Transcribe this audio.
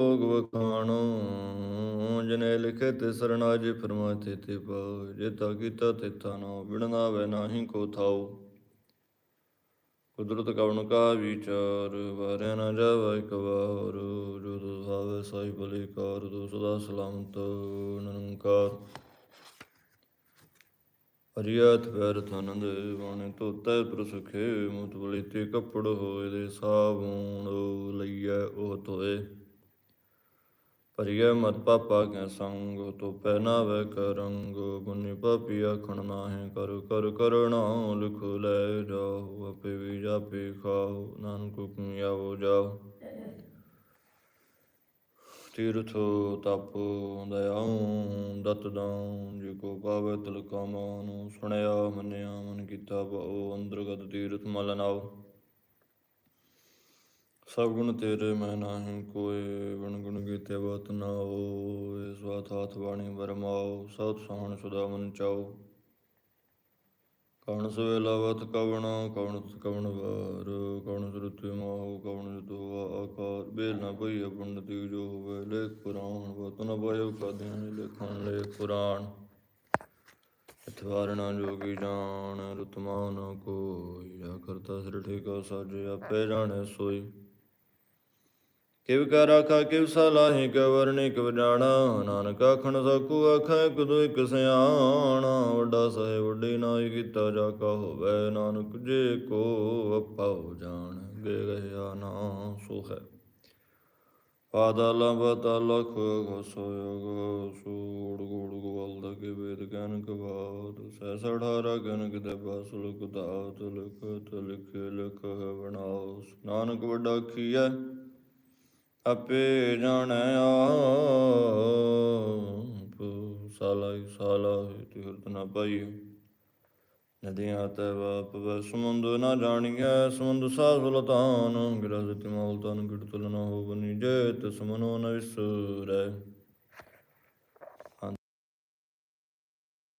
ਭੋਗ ਵਖਾਣੋ ਜਨੇ ਲਿਖੇ ਤੇ ਸਰਣਾਜ ਫਰਮਾ ਤੇ ਤੇ ਪਾਉ ਜੇਤਾ ਕੀਤਾ ਤੇਤਾ ਨਾ ਬਿਨਨਾ ਵੈ ਨਾਹੀ ਕੋ ਥਾਉ ਕੁਦਰਤ ਕਵਣ ਕਾ ਵਿਚਾਰ, ਵਾਰਿਆ ਨਾ ਜਾਵੇ ਇੱਕ ਵਾਰ, ਜੋ ਤੁ ਸਾਈ ਭਲੇ ਕਾਰ ਤੂੰ ਸਦਾ ਸਲਾਮਤ ਨਿਰੰਕਾਰ। ਹਰੀਅਤ ਪੈਰ ਤਨੰਦ ਬਾਣੇ ਤੋਤੈ ਪ੍ਰਸੁਖੇ ਮੁਤ ਬਲੀ ਕੱਪੜ ਹੋਏ ਦੇ ਸਾਬੂਣ ਲਈਐ ਉਹ ਧੋਏ। ਭਰੀਐ ਮਤ ਪਾਪਾ ਕੈ ਸੰਗ ਤੋ ਪਹਿਨਾਵੇ ਕਰੰਗ ਗੁਨੀ ਪਾਪੀ ਆਖਣ ਨਾਹਿ ਕਰ ਕਰ ਕਰਣਾ ਲਿਖ ਲੈ ਜਾਓ ਆਪੇ ਵੀ ਜਾਪੇ ਖਾਓ ਨਾਨਕ ਹੁਕਮ ਆਵੋ ਜਾਓ ਤੀਰਥ ਤਪ ਦਇਆਉ, ਦਤ ਦਾਉ, ਜੇ ਕੋ ਪਾਵੇ ਤਿਲ ਕਾਮਾਨ ਸੁਣਿਆ ਮੰਨਿਆ ਮਨ ਕੀਤਾ ਭਾਉ ਅੰਦਰਗਤ ਤੀਰਥ ਮਲ ਨਾਉ ਤੇਰੇ ਮੈਂ ਨਾਹੀ ਕੋਏ ਗੁਣ ਗੁਣ ਕੀਤੇ ਬਤ ਨਾ ਹੋਏ, ਸਵਾਤ ਹਾਥ ਬਾਣੀ ਬਰਮਾਓ ਸਤ ਸੋਹਣ ਸੁਦਾ ਮਨ ਚਾਓ। ਕਵਣ ਸਵੇਲਾ ਵਤ ਕਵਣ ਕਵਣ ਕਵਣ ਵਾਰ, ਕਵਣ ਸਰੁਤਿ ਮਾਹੁ, ਕਵਣ ਜਤੋ ਆਕਾਰ। ਬੇਲ ਨਾ ਪਈ ਪੰਡਤੀ ਜੋ ਹੋਵੇ, ਲੇਖ ਪੁਰਾਣ, ਵਤ ਨ ਬਇਓ ਕਦਿਆਂ ਲੇਖਣ ਲੇਖ ਪੁਰਾਣ। ਇਤਵਾਰਣਾ ਜੋਗੀ ਜਾਣ, ਰਤਮਾਨ ਕੋਈ ਜਾ ਕਰਤਾ ਸਿਰ ਠੇਕਾ ਸਾਜੇ ਪੈ ਜਾਣੇ ਸੋਈ। ਕਿਵ ਕਾ ਰਾਖਾ, ਕਿਵ ਸਲਾਹੀ ਕਵਰਣੀ ਕਿਵ ਜਾਣਾ। ਨਾਨਕ ਆਖਣ ਸਕੂ ਆਖੈ, ਕਦੋ ਇਕ ਸਿਆਣਾ। ਵੱਡਾ ਸਾਹਿਬ, ਵੱਡੀ ਨਾਈ, ਕੀਤਾ ਜਾ ਕਾ ਹੋਵੇ। ਨਾਨਕ ਜੇ ਕੋ ਅਪਾਉ ਜਾਣ ਗੇ ਗਿਆ ਨਾ ਸੋ ਹੈ ਪਾਦਾ ਲੰਬਤਾ ਲਖ ਘਸੋਯਗ ਸੂੜ, ਗੂੜ ਗੋਲ ਦਾ ਕੇ ਵੇਦ ਗਿਆਨ ਕਵਾਦ ਸੈ ਸੜਾਰਾ ਕਿਤੇ ਬਸ ਲੁਕ ਦਾਤ ਲਿਖਤ, ਲਿਖੇ ਲਿਖ ਬਣਾਓ ਨਾਨਕ ਵੱਡਾ ਕੀਐ ਆਪੇ ਜਾਣ ਆਪ। ਸਾਲਾਈ ਸਾਲਾਈ ਤਿਰਤ ਨਾ ਪਾਈ ਨਦੀਆਂ ਤੇ ਵਾਪ ਵੈ ਸਮੁੰਦ ਨਾ ਜਾਣੀਐ। ਸਮੁੰਦ ਸਾ ਸੁਲਤਾਨ ਗਿਰਜ ਤਿਮੌਲ ਤਨ ਗਿੜ ਤੁਲ ਨਾ ਹੋ ਬਨੀ ਜੇ ਤਿਸ ਮਨੋ ਨ ਵਿਸਰੈ।